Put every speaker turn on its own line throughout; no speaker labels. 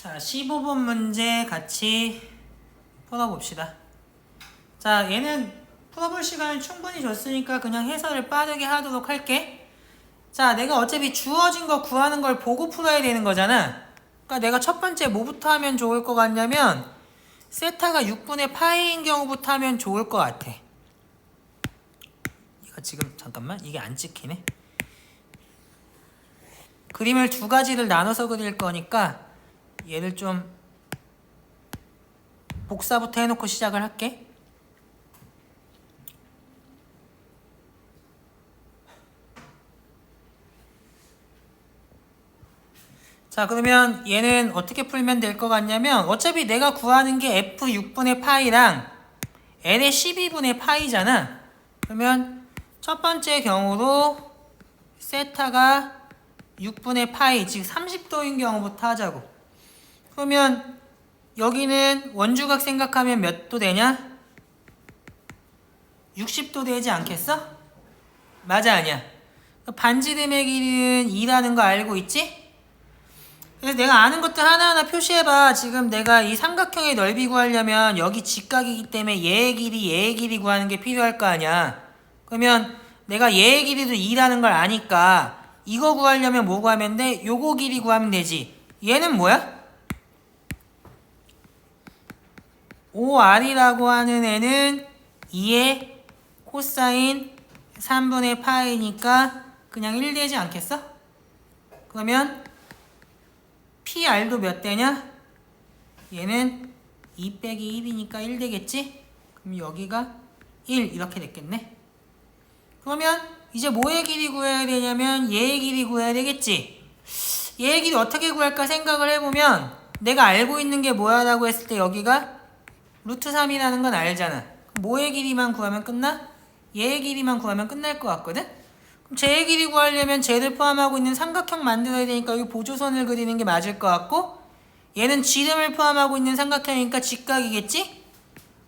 자, 15번 문제 같이 풀어봅시다. 자, 얘는 풀어볼 시간을 충분히 줬으니까 그냥 해설을 빠르게 하도록 할게. 자, 내가 어차피 주어진 거 구하는 걸 보고 풀어야 되는 거잖아. 그러니까 내가 첫 번째 뭐부터 하면 좋을 것 같냐면 세타가 6분의 파이인 경우부터 하면 좋을 것 같아. 이거 지금 잠깐만 이게 안 찍히네. 그림을 두 가지를 나눠서 그릴 거니까 얘를 좀 복사부터 해놓고 시작을 할게. 자 그러면 얘는 어떻게 풀면 될 것 같냐면 어차피 내가 구하는 게 f6분의 파이랑 n의 12분의 파이잖아. 그러면 첫 번째 경우로 세타가 6분의 파이 즉 30도인 경우부터 하자고. 그러면 여기는 원주각 생각하면 몇 도 되냐? 60도 되지 않겠어? 맞아 아니야. 반지름의 길이는 2라는 거 알고 있지? 그래서 내가 아는 것들 하나하나 표시해봐. 지금 내가 이 삼각형의 넓이 구하려면 여기 직각이기 때문에 얘의 길이, 얘의 길이 구하는 게 필요할 거 아니야. 그러면 내가 얘의 길이도 2라는 걸 아니까 이거 구하려면 뭐 구하면 돼? 요거 길이 구하면 되지. 얘는 뭐야? 5r이라고 하는 애는 2의 코사인 3분의 파이니까 그냥 1 되지 않겠어? 그러면 PR도 몇 대냐? 얘는 2 빼기 1이니까 1 되겠지? 그럼 여기가 1 이렇게 됐겠네. 그러면 이제 뭐의 길이 구해야 되냐면 얘의 길이 구해야 되겠지? 얘의 길이 어떻게 구할까 생각을 해보면 내가 알고 있는 게 뭐야라고 했을 때 여기가 루트 3이라는 건 알잖아. 뭐의 길이만 구하면 끝나? 얘의 길이만 구하면 끝날 것 같거든? 그럼 쟤의 길이 구하려면 쟤를 포함하고 있는 삼각형 만들어야 되니까 여기 보조선을 그리는 게 맞을 것 같고 얘는 지름을 포함하고 있는 삼각형이니까 직각이겠지?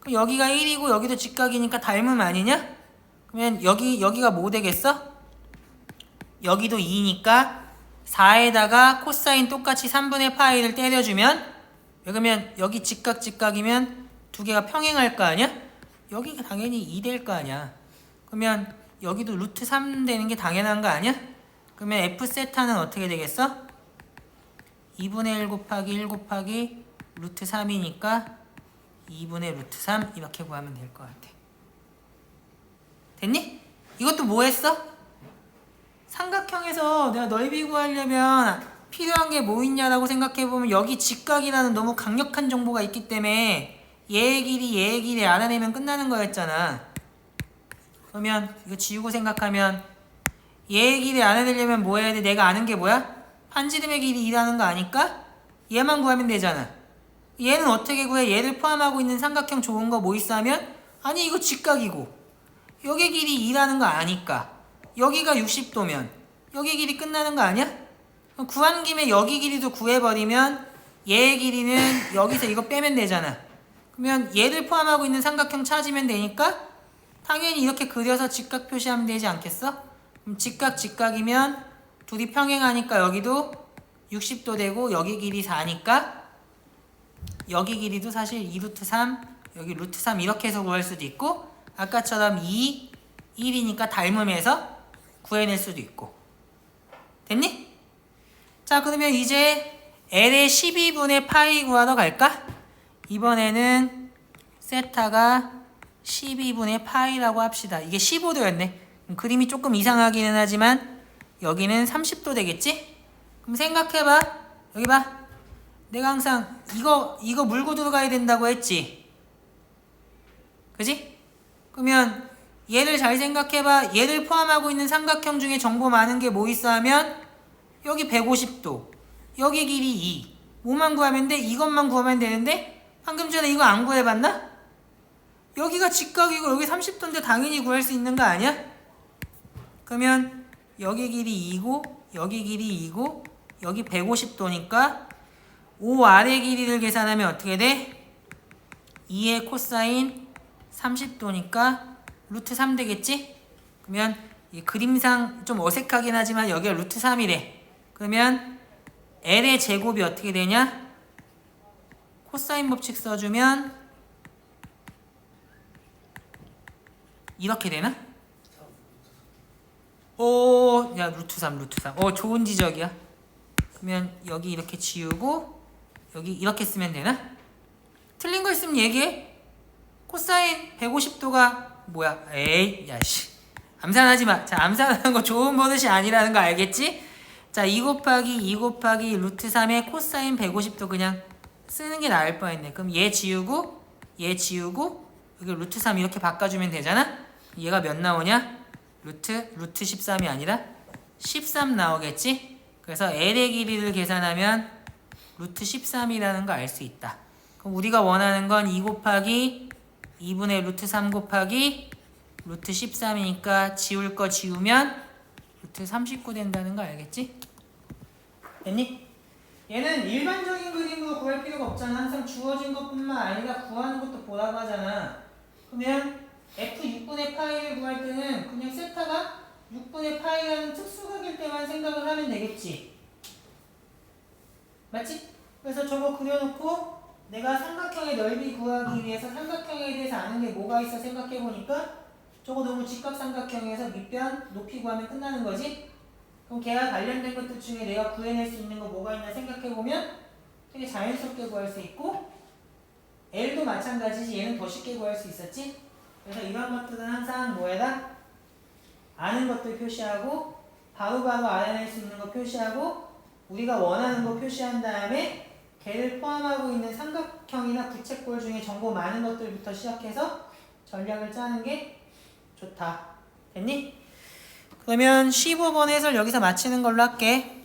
그럼 여기가 1이고 여기도 직각이니까 닮음 아니냐? 그러면 여기 여기가 뭐 되겠어? 여기도 2니까 4에다가 코사인 똑같이 3분의 파이를 때려주면 그러면 여기 직각 직각이면 두 개가 평행할 거 아니야? 여기가 당연히 2 될 거 아니야. 그러면 여기도 루트 3 되는 게 당연한 거 아니야? 그러면 f 세타는 어떻게 되겠어? 2분의 1 곱하기 1 곱하기 루트 3이니까 2분의 루트 3 이렇게 구하면 될 것 같아. 됐니? 이것도 뭐 했어? 삼각형에서 내가 넓이 구하려면 필요한 게 뭐 있냐라고 생각해보면 여기 직각이라는 너무 강력한 정보가 있기 때문에 얘의 길이 얘의 길이 알아내면 끝나는 거였잖아. 그러면 이거 지우고 생각하면 얘의 길이 알아내려면 뭐 해야 돼? 내가 아는 게 뭐야? 반지름의 길이 2라는 거 아니까? 얘만 구하면 되잖아. 얘는 어떻게 구해? 얘를 포함하고 있는 삼각형 좋은 거 뭐 있어 하면? 아니 이거 직각이고 여기 길이 2라는 거 아니까 여기가 60도면 여기 길이 끝나는 거 아니야? 구한 김에 여기 길이도 구해버리면 얘의 길이는 여기서 이거 빼면 되잖아. 그러면 얘를 포함하고 있는 삼각형 찾으면 되니까 당연히 이렇게 그려서 직각 표시하면 되지 않겠어? 그럼 직각 직각이면 둘이 평행하니까 여기도 60도 되고 여기 길이 4니까 여기 길이도 사실 2루트 3 여기 루트 3 이렇게 해서 구할 수도 있고 아까처럼 2, 1이니까 닮음에서 구해낼 수도 있고 됐니? 자 그러면 이제 L의 12분의 파이 구하러 갈까? 이번에는 세타가 12분의 파이라고 합시다. 이게 15도였네. 그림이 조금 이상하기는 하지만 여기는 30도 되겠지? 그럼 생각해봐. 여기 봐. 내가 항상 이거 이거 물고 들어가야 된다고 했지. 그지? 그러면 얘를 잘 생각해봐. 얘를 포함하고 있는 삼각형 중에 정보 많은 게 뭐 있어 하면 여기 150도, 여기 길이 2. 뭐만 구하면 돼? 이것만 구하면 되는데 방금 전에 이거 안 구해봤나? 여기가 직각이고 여기 30도인데 당연히 구할 수 있는 거 아니야? 그러면 여기 길이 2고 여기 길이 2고 여기 150도니까 5r의 길이를 계산하면 어떻게 돼? 2의 코사인 30도니까 루트 3 되겠지? 그러면 이 그림상 좀 어색하긴 하지만 여기가 루트 3이래. 그러면 L의 제곱이 어떻게 되냐? 코사인 법칙 써주면 이렇게 되나? 오, 야 루트 3, 루트 3. 어, 좋은 지적이야. 그러면 여기 이렇게 지우고 여기 이렇게 쓰면 되나? 틀린 거 있으면 얘기해. 코사인 150도가 뭐야? 에이, 야 씨. 암산하지 마. 자, 암산하는 거 좋은 버릇이 아니라는 거 알겠지? 자, 2 곱하기 2 곱하기 루트 3의 코사인 150도 그냥 쓰는 게 나을 뻔했네. 그럼 얘 지우고 얘 지우고 여기 루트 3 이렇게 바꿔주면 되잖아? 얘가 몇 나오냐? 루트 루트 13이 아니라 13 나오겠지? 그래서 L의 길이를 계산하면 루트 13이라는 거 알 수 있다. 그럼 우리가 원하는 건 2 곱하기 2분의 루트 3 곱하기 루트 13이니까 지울 거 지우면 루트 39 된다는 거 알겠지? 됐니? 얘는 일반적인 그림으로 구할 필요가 없잖아. 항상 주어진 것뿐만 아니라 구하는 것도 보라고 하잖아. 그러면 f6분의 파이를 구할 때는 그냥 세타가 6분의 파이라는 특수각일 때만 생각을 하면 되겠지. 맞지? 그래서 저거 그려놓고 내가 삼각형의 넓이 구하기 위해서 삼각형에 대해서 아는 게 뭐가 있어 생각해보니까 저거 너무 직각삼각형에서 밑변 높이 구하면 끝나는 거지? 그럼 걔와 관련된 것들 중에 내가 구해낼 수 있는 거 뭐가 있나 생각해보면 되게 자연스럽게 구할 수 있고 L도 마찬가지지 얘는 더 쉽게 구할 수 있었지? 그래서 이런 것들은 항상 뭐에다? 아는 것들 표시하고 바로바로 알아낼 수 있는 거 표시하고 우리가 원하는 거 표시한 다음에 걔를 포함하고 있는 삼각형이나 부채꼴 중에 정보 많은 것들부터 시작해서 전략을 짜는 게 좋다. 됐니? 그러면 15번 해설 여기서 마치는 걸로 할게.